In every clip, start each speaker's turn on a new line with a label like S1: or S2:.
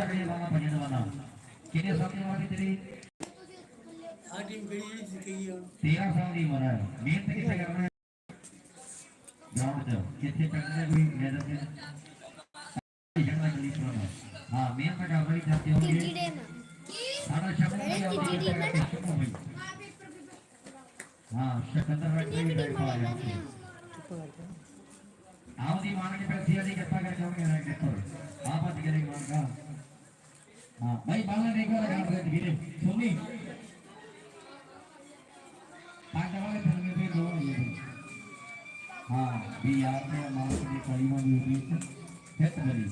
S1: ಕಡೆಯ ಭಾಗ ಭಜನವನ ಕೆರೆ ಸ್ವಾಮಿ ಮಾಡಿದ್ರಿ तेरह साल नहीं मरा
S2: है मेहनत किसे करना है
S1: ग्राउंड पर किसे करना भी मेहनत है झगड़ा जल्दी पुराना हाँ मेहनत का भाई चाहते होंगे सारा शब्द हाँ शकंदर भाई भी बैठा है आओ दी मान के पैसे अधिक इकट्ठा करके होंगे राइट पर आप अधिकारी मान का भाई बालन एक बार काट रहे धीरे सोनी पाँच वाले थन में भी दो ये हाँ भी यार ने माँ के कड़ी में भी बीच फेस बनी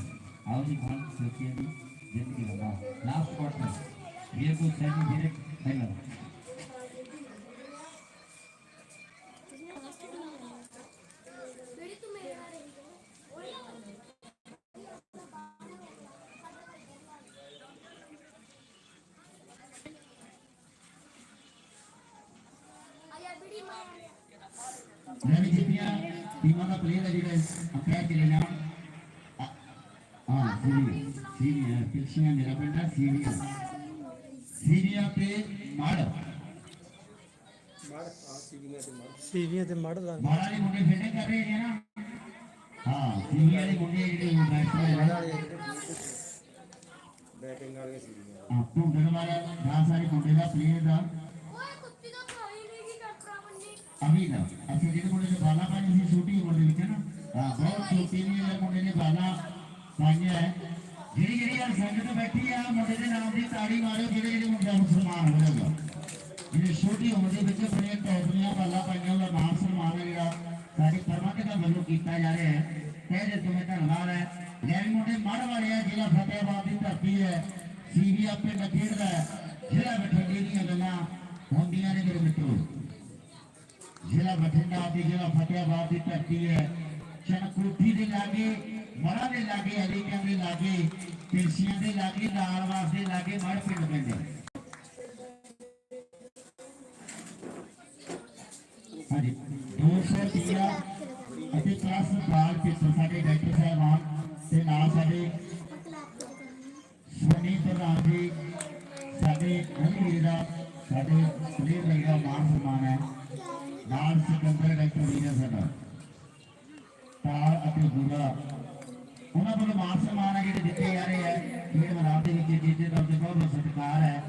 S1: आओ जी कौन सोचिए भी ज़िंदगी बना लास्ट क्वार्टर ये कुछ सही धीरे नहीं लगा అలాగే చెప్పిన టీమాగా ప్లేయర్ అది అభ్యర్థి లేదా सीनियर सीनियर कृष्णा मेरा बेटा सीनियर सीनियर पे मार सीनियर ते मार मारा ने मुंडे फील्डिंग कर रहे हैं ना हाँ सीनियर ने मुंडे इधर बैटिंग करके
S2: सीनियर आपको उधर मारा ढेर
S3: सारे मुंडे का प्लेयर
S1: था ਵਾਲਾ ਬਹੁਤ ਜਿਹੜੇ ਮੁੰਡੇ ਨੇ ਬਾਲਾ ਪਾਈ ਸੀ, ਛੋਟੀ ਉਮਰ ਦੇ ਵਿੱਚ ਨਾ? ਬਹੁਤ ਛੋਟੀ ਨਹੀਂ ਇਹ ਮੁੰਡੇ ਨੇ ਬਾਲਾ ਪਾਈਆਂ ਹੈ। ਜਿਹੜੀ ਜਿਹੜੀ ਯਾਰ ਸੰਗਤ ਬੈਠੀ ਆ, ਮੁੰਡੇ ਦੇ ਨਾਮ ਦੀ ਤਾੜੀ ਮਾਰੋ, ਜਿਹੜੇ ਜਿਹੜੇ ਮੁੰਡਾ ਮੁਸਲਮਾਨ ਹੋ ਜਾਊਗਾ ਜਿਹੜੇ ਛੋਟੀ ਉਮਰ ਦੇ ਵਿੱਚ ਆਪਣੇ ਟੌਪ ਬਾਲਾ ਪਾਈਆਂ, ਉਹਦਾ ਨਾਮ ਸਨਮਾਨ ਹੈ ਜਿਹੜਾ ਸਾਡੇ ਪ੍ਰਬੰਧਕਾਂ ਵੱਲੋਂ ਕੀਤਾ ਜਾ ਰਿਹਾ ਹੈ। ਤੇ ਜੇ ਤੁਮੇ ਧੰਨਵਾਦ ਹੈ। ਲੈਣ ਮੁੰਡੇ ਮੜ ਵਾਲੇ ਆ, ਜ਼ਿਲ੍ਹਾ ਫਤਿਹਾਬਾਦ ਦੀ ਧਰਤੀ ਹੈ। ਸੀਰੀਆ ਪਿੰਡ ਖੇਡਦਾ ਹੈ। ਬਠਿੰਡੇ ਦੀਆਂ ਗੱਲਾਂ ਹੁੰਦੀਆਂ ਨੇ ਮੇਰੇ ਮਿੱਤਰੋ। जिला बठिंडा आदि, जिला फतेहाबाद की धरती है। चनकोठी के लागे, मरा के लागे हरीकिया के लागे पेशिया के लागे लालवास के लागे मड़ पिंड पिंड जी मान सम्मान है। ਉਹਨਾਂ ਵੱਲੋਂ ਮਾਨ ਸਨਮਾਨ ਹੈ ਜਿਹੜੇ ਦਿੱਤੇ ਜਾ ਰਹੇ ਹੈ ਖੇਡ ਮੈਦਾਨ ਦੇ ਵਿੱਚ ਜਿੱਤੇ ਦਾ ਉਹਦੇ ਬਹੁਤ ਸਤਿਕਾਰ ਹੈ।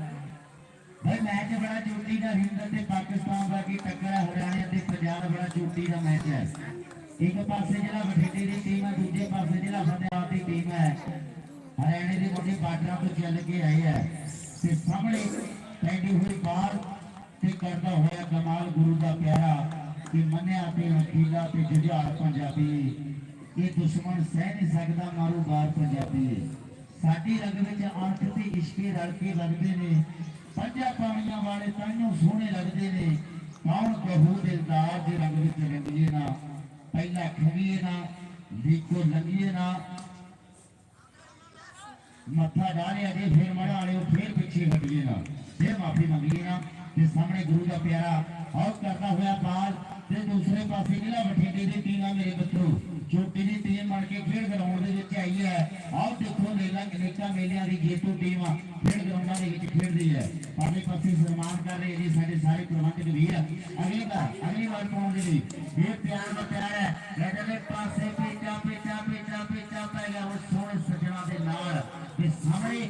S1: ਭਾਈ ਮੈਚ ਬੜਾ ਚੋਟੀ ਦਾ ਹਿੰਦ ਤੇ ਪਾਕਿਸਤਾਨ ਦਾ ਕੀ ਟੱਕਰ ਹੈ, ਹਰਿਆਣਾ ਤੇ ਪੰਜਾਬ ਬੜਾ ਚੋਟੀ ਦਾ ਮੈਚ ਹੈ। ਇੱਕ ਪਾਸੇ ਜਿਹੜਾ ਬਠਿੰਡੇ ਦੀ ਟੀਮ ਹੈ, ਦੂਜੇ ਪਾਸੇ ਜਿਹੜਾ ਫਤਿਹਾਬਾਦ ਦੀ ਟੀਮ ਹੈ, ਹਰਿਆਣੇ ਦੇ ਮੁੰਡੇ ਬਾਰਡਰਾਂ ਤੋਂ ਚੱਲ ਕੇ ਆਏ ਹੈ। ਤੇ ਸਾਹਮਣੇ ਪੈਂਦੀ ਹੋਈ ਬਾਲ ਤੇ ਕਰਦਾ ਹੋਇਆ ਕਮਾਲ ਗੁਰੂ ਦਾ ਪਿਆਰਾ ਕਿ ਮੰਨਿਆ ਤੇ ਵਕੀਲਾ ਤੇ ਜੁਝਾਰ ਪੰਜਾਬੀ। ਇਹ ਦੁਸ਼ਮਣ ਸਹਿ ਨਹੀਂ ਸਕਦਾ ਮਾਰੂ ਬਾਰ ਪੰਜਾਬੀ ਸਾਡੀ ਰਗ ਵਿੱਚ ਅੰਤ ਤੇ ਇਸ਼ਕੇ ਰਲ ਕੇ ਲੱਗਦੇ ਨੇ। ਪੰਜਾ ਪਾਣੀਆਂ ਵਾਲੇ ਤਾਈਓ ਸੋਹਣੇ ਲੱਗਦੇ ਨੇ। ਕੌਣ ਕਹੂ ਦਿਲਦਾਰ ਦੇ ਰੰਗ ਵਿੱਚ ਰੰਗੀਏ ਨਾ? ਪਹਿਲਾਂ ਖਵੀਏ ਨਾ, ਲੀਕੋ ਲੰਗੀਏ ਨਾ। ਮੱਥਾ ਡਾਲਿਆ ਜੇ ਫੇਰ ਮੜਾ ਵਾਲਿਓ ਫੇਰ ਪਿੱਛੇ ਹਟੀਏ ਨਾ। ਫੇਰ ਮਾਫੀ ਮੰਗੀਏ ਨਾ। ਤੇ ਸਾਹਮਣੇ ਗੁਰੂ ਦਾ ਪਿਆਰਾ ਆਉਟ ਕਰਦਾ ਹੋਇਆ ਬਾਲ ਤੇ ਦੂਸਰੇ ਪਾਸੇ ਜ਼ਿਲ੍ਹਾ ਬਠਿੰਡੇ ਦੀ ਟੀਮ ਆ ਮੇਰੇ ਬੱਚੋ ਛੋਟੀ ਦੀ ਟੀਮ ਬਣ ਕੇ ਖੇਡ ਗਰਾਊਂਡ ਦੇ ਵਿੱਚ ਆਈ ਹੈ। ਆਓ ਦੇਖੋ ਮੇਲਾ ਕਨੇਕਾ ਮੇਲਿਆਂ ਦੀ ਜੇਤੂ ਟੀਮ ਆ। ਖੇਡ ਗਰਾਊਂਡਾਂ ਦੇ ਵਿੱਚ ਖੇਡਦੀ ਹੈ। ਪਾਲੇ ਪਾਸੇ ਸਨਮਾਨ ਕਰ ਰਹੇ ਜੀ ਸਾਡੇ ਸਾਰੇ ਪ੍ਰਬੰਧਕ ਵੀਰ। ਅਗਲੀ ਵਾਰ ਅਗਲੀ ਵਾਰ ਪਾਉਣ ਦੇ ਲਈ ਇਹ ਪਿਆਰ ਦਾ ਪਿਆਰ ਹੈ। ਇਧਰਲੇ ਪਾਸੇ ਪੇਚਾ ਪੇਚਾ ਪੇਚਾ ਪੇਚਾ ਪੈ ਗਿਆ। ਉਹ ਸੋਹਣੇ ਸੱਜਣਾ ਦੇ ਨਾਲ। ਤੇ ਸਾਹਮਣੇ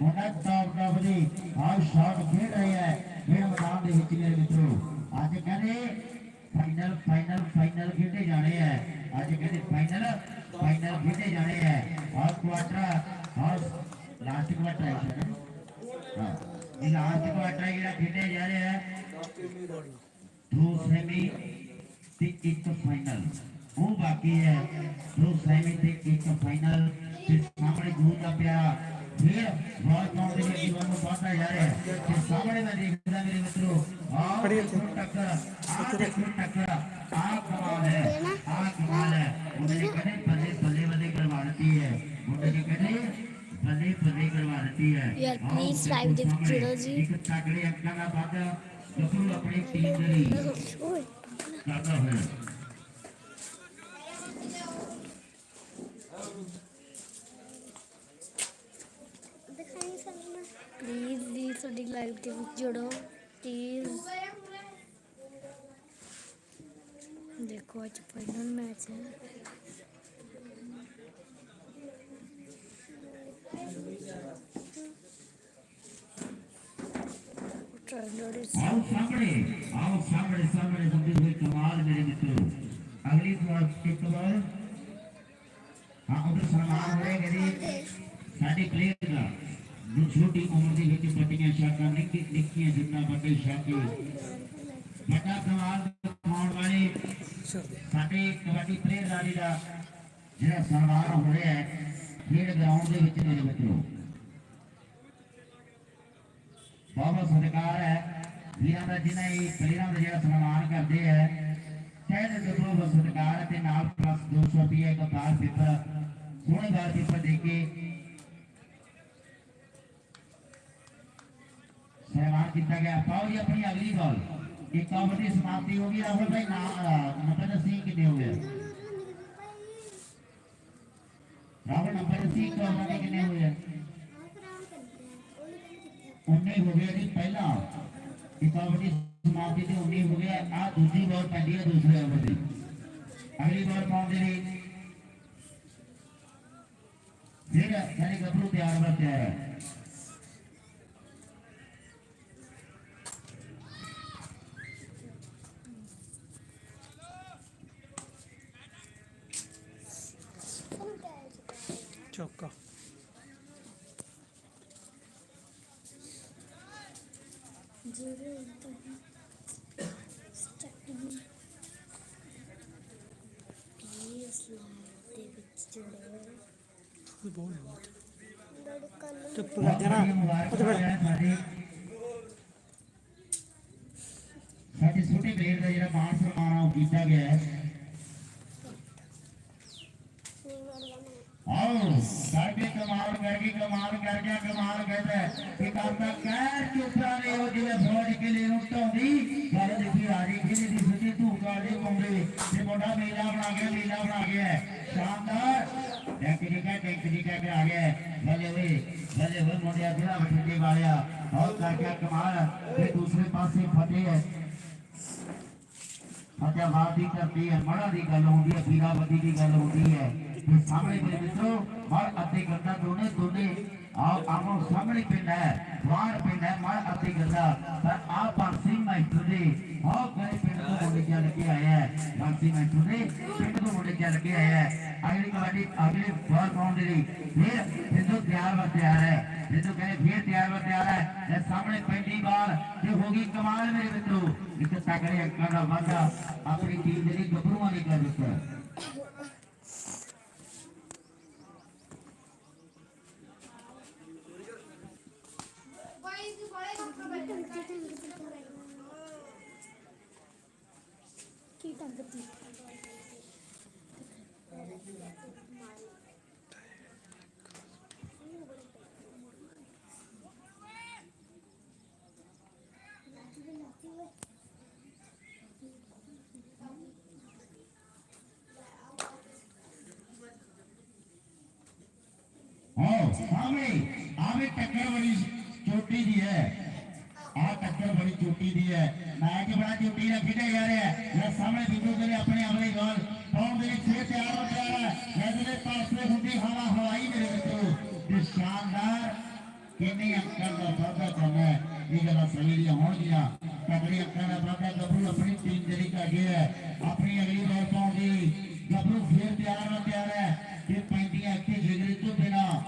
S1: ਮੁੰਡਾ ਟੌਪ ਟੌਪ ਦੀ ਆਹ ਸ਼ਾਟ ਖੇਡ ਰਿਹਾ ਹੈ ਇਹ ਮੈਦਾਨ ਦੇ ਵਿੱਚ ਮੇਰੇ ਮਿੱਤਰੋ ਅੱਜ ਕਹਿੰਦੇ ਫਾਈਨਲ ਫਾਈਨਲ ਫਾਈਨਲ ਖੇਡੇ ਜਾਣੇ ਹੈ ਅੱਜ ਕਹਿੰਦੇ ਫਾਈਨਲ ਫਾਈਨਲ ਖੇਡੇ ਜਾਣੇ ਹੈ ਔਰ ਕੁਆਟਰ ਔਰ ਲਾਸਟ ਕੁਆਟਰ ਹੈ ਸ਼ਾਇਦ। ਹਾਂ ਇਹ ਲਾਸਟ ਕੁਆਟਰ ਜਿਹੜਾ ਖੇਡੇ ਜਾ ਰਿਹਾ ਹੈ ਦੋ ਸੈਮੀ ਤੇ ਇੱਕ ਫਾਈਨਲ ਉਹ ਬਾਕੀ ਹੈ ਦੋ ਸੈਮੀ ਤੇ ਇੱਕ ਫਾਈਨਲ ਤੇ ਸਾਹਮਣੇ ਗੁਰੂ ਦਾ ਪਿਆਰਾ ಮಹಾತ್ಮಗಳಿಗೆ ಇವನ್ನು ಮಾತಾಡಿದ್ದಾರೆ ಸಾಮಾನ್ಯದ ಮಿತ್ರರು आप कमाल है आप कमाल
S4: है
S1: उन्हें
S4: कहीं
S1: पले
S4: पले पले
S1: करवा
S4: देती है
S1: उन्हें कहीं पले पले करवा देती है यार प्लीज़ लाइव
S4: देव
S1: चुड़ा जी
S4: एक ताकड़ी अपना ना बात है अपनी टीम के लिए ज़्यादा है लाइव जुड़ो प्लीज़ देखो आज
S1: फाइनल मैच है। आओ सामने सामने सामने ज़मीन कमाल मेरे मित्रों। अगली बार किक बॉल हाँ उधर सामान हो गए गरीब साड़ी प्लेयर ਛੋਟੀ ਉਮਰ ਦੇ ਵਿੱਚ ਪੱਟੀਆਂ ਸ਼ਾਕਾਂ ਨਿੱਕੀ ਨਿੱਕੀਆਂ ਜਿੰਨਾ ਵੱਡੇ ਸ਼ਾਕੇ ਵੱਡਾ ਕਮਾਲ ਦਿਖਾਉਣ ਵਾਲੇ ਸਾਡੇ ਕਬੱਡੀ ਪਲੇਅਰ ਦਾ ਜਿਹੜਾ ਜਿਹੜਾ ਸਨਮਾਨ ਹੋ ਰਿਹਾ ਹੈ ਖੇਡ ਗਰਾਊਂਡ ਦੇ ਵਿੱਚ ਮੇਰੇ ਮਿੱਤਰੋ ਬਹੁਤ ਸਤਿਕਾਰ ਹੈ ਵੀਰਾਂ ਦਾ ਜਿਨ੍ਹਾਂ ਇਹ ਪਲੇਅਰਾਂ ਦਾ ਜਿਹੜਾ ਸਨਮਾਨ ਕਰਦੇ ਹੈ ਕਹਿੰਦੇ ਜਦੋਂ ਬਹੁਤ ਸਤਿਕਾਰ ਹੈ ਤੇ ਨਾਲ ਪਲੱਸ 200 ਰੁਪਏ ਇੱਕ ਬਾਰ ਪੇਪਰ ਸੋਹਣੇ ਬਾਰ ਪੇਪਰ ਦੇ ਕੇ ऐलान किया गया? पाओ जी अपनी अगली बॉल एक कॉमेडी समाप्ति होगी, राहुल भाई, ना नंबर सिंह कितने हुए राहुल नंबर दसी सिंह तो कबड्डी कितने हुए उन्नीस हो गया जी, पहला। एक कॉमेडी समाप्ति से उन्नीस हो गया। आ, दूसरी बॉल पहली है, दूसरे ओवर की अगली बॉल कौन दे रही? फिर, यानी गबरू तैयार तैयार
S3: है।
S4: ਜਿਹੜੇ ਤਾਂ ਸਟੈਕਿੰਗ ਪਲੀਜ਼ ਲਾਈਵ ਦੇ ਵਿੱਚ ਜੁੜੋ
S3: ਬੋਲ
S4: ਲੜਕਨ
S3: ਚੁੱਪ ਕਰ ਜਾਣਾ
S1: ਮੁਬਾਰਕ ਹੈ ਸਾਡੇ ਸਾਡੇ ਛੋਟੇ ਪਲੇਅਰ ਦਾ ਜਿਹੜਾ ਮਾਨ ਸਨਮਾਨ ਆ ਉਹ ਕੀਤਾ ਗਿਆ ਹੈ करके कमाल करके कमाल कहता है? कि करता कैर चुपता ने वो ज़िले फौज के लिए रुकता दी बारे देखी हारी के लिए दिखती तू काले मुंबई ये मोटा मेला बना गया, मेला बना गया है। शानदार। टैंक दिखा टैंक दिखा के आ गया भले हुए भले हुए मुंडे अगला बठिंडे वालिया। और करके कमाल फिर दूसरे पास से है। की करती है मड़ा गल होती है की गल होती है। सामने ಗಂಧ ದೋಣಿ ದೋಣಿ आपो सामने पिंड है वाण पिंड है मार अति गंदा पर आप पासी मास्टर जी हो गए पिंड को बोले क्या लेके आए हैं पासी मास्टर जी पिंड को बोले क्या लेके आए हैं अगली कबड्डी अगली बॉल बाउंड्री फिर सिद्धू तैयार व तैयार है सिद्धू कहे फिर तैयार व तैयार है ये सामने पहली बार ये होगी कमाल मेरे मित्रों इकट्ठा करे अंकड़ा वादा अपनी टीम कर आवे आवे वाली चोटी दी है। ਗੱਭਰੂਆਂ ਨੇ ਕਰ ਦਿੱਤਾ
S4: ਕੀ ਟੰਗ ਤੀ
S1: ਹਾਂ ਸਾਹਮਣੇ ਆਵੇ ਟੱਕਰ ਬੜੀ ਚੋਟੀ ਦੀ ਹੈ ਆ ਟੱਕਰ ਬੜੀ ਚੋਟੀ ਦੀ ਹੈ ਮੈਚ ਬੜਾ ਚੋਟੀ ਦਾ ਖੇਡਿਆ ਜਾ ਰਿਹਾ ਹੈ ਇਹ ਸਾਹਮਣੇ ਬਿੱਜੂ ਦੇ ਆਪਣੇ ਅਗਲੇ ਗੋਲ ਪਾਉਣ ਦੇ ਲਈ ਛੇ ਤਿਆਰ ਹੋ ਗਿਆ ਹੈ ਇਹਦੇ ਪਾਸੇ ਹੁੰਦੀ ਹਵਾ ਹਵਾਈ ਮੇਰੇ ਮਿੱਤਰੋ ਤੇ ਸ਼ਾਨਦਾਰ ਕਿੰਨੇ ਅੰਕਾਂ ਦਾ ਵਾਧਾ ਕਰਨਾ ਹੈ ਇਹ ਗੱਲਾਂ ਸਹੀ ਦੀਆਂ ਹੋਣਗੀਆਂ ਤਗੜੇ ਅੰਕਾਂ ਦਾ ਵਾਧਾ ਗੱਭਰੂ ਆਪਣੀ ਟੀਮ ਜਿਹੜੀ ਕਰ ਗਿਆ ਹੈ ਆਪਣੀ ਅਗਲੀ ਬਾਲ ਪਾਉਣ ਦੀ ਗੱਭਰੂ ਫੇਰ ਤਿਆਰ ਹੋ ਤਿਆਰ ਹੈ ਕਿ ਪੈਂਦੀਆਂ ਇੱਥੇ ਜਿਗਰੀ ਤੋਂ ਬਿਨਾ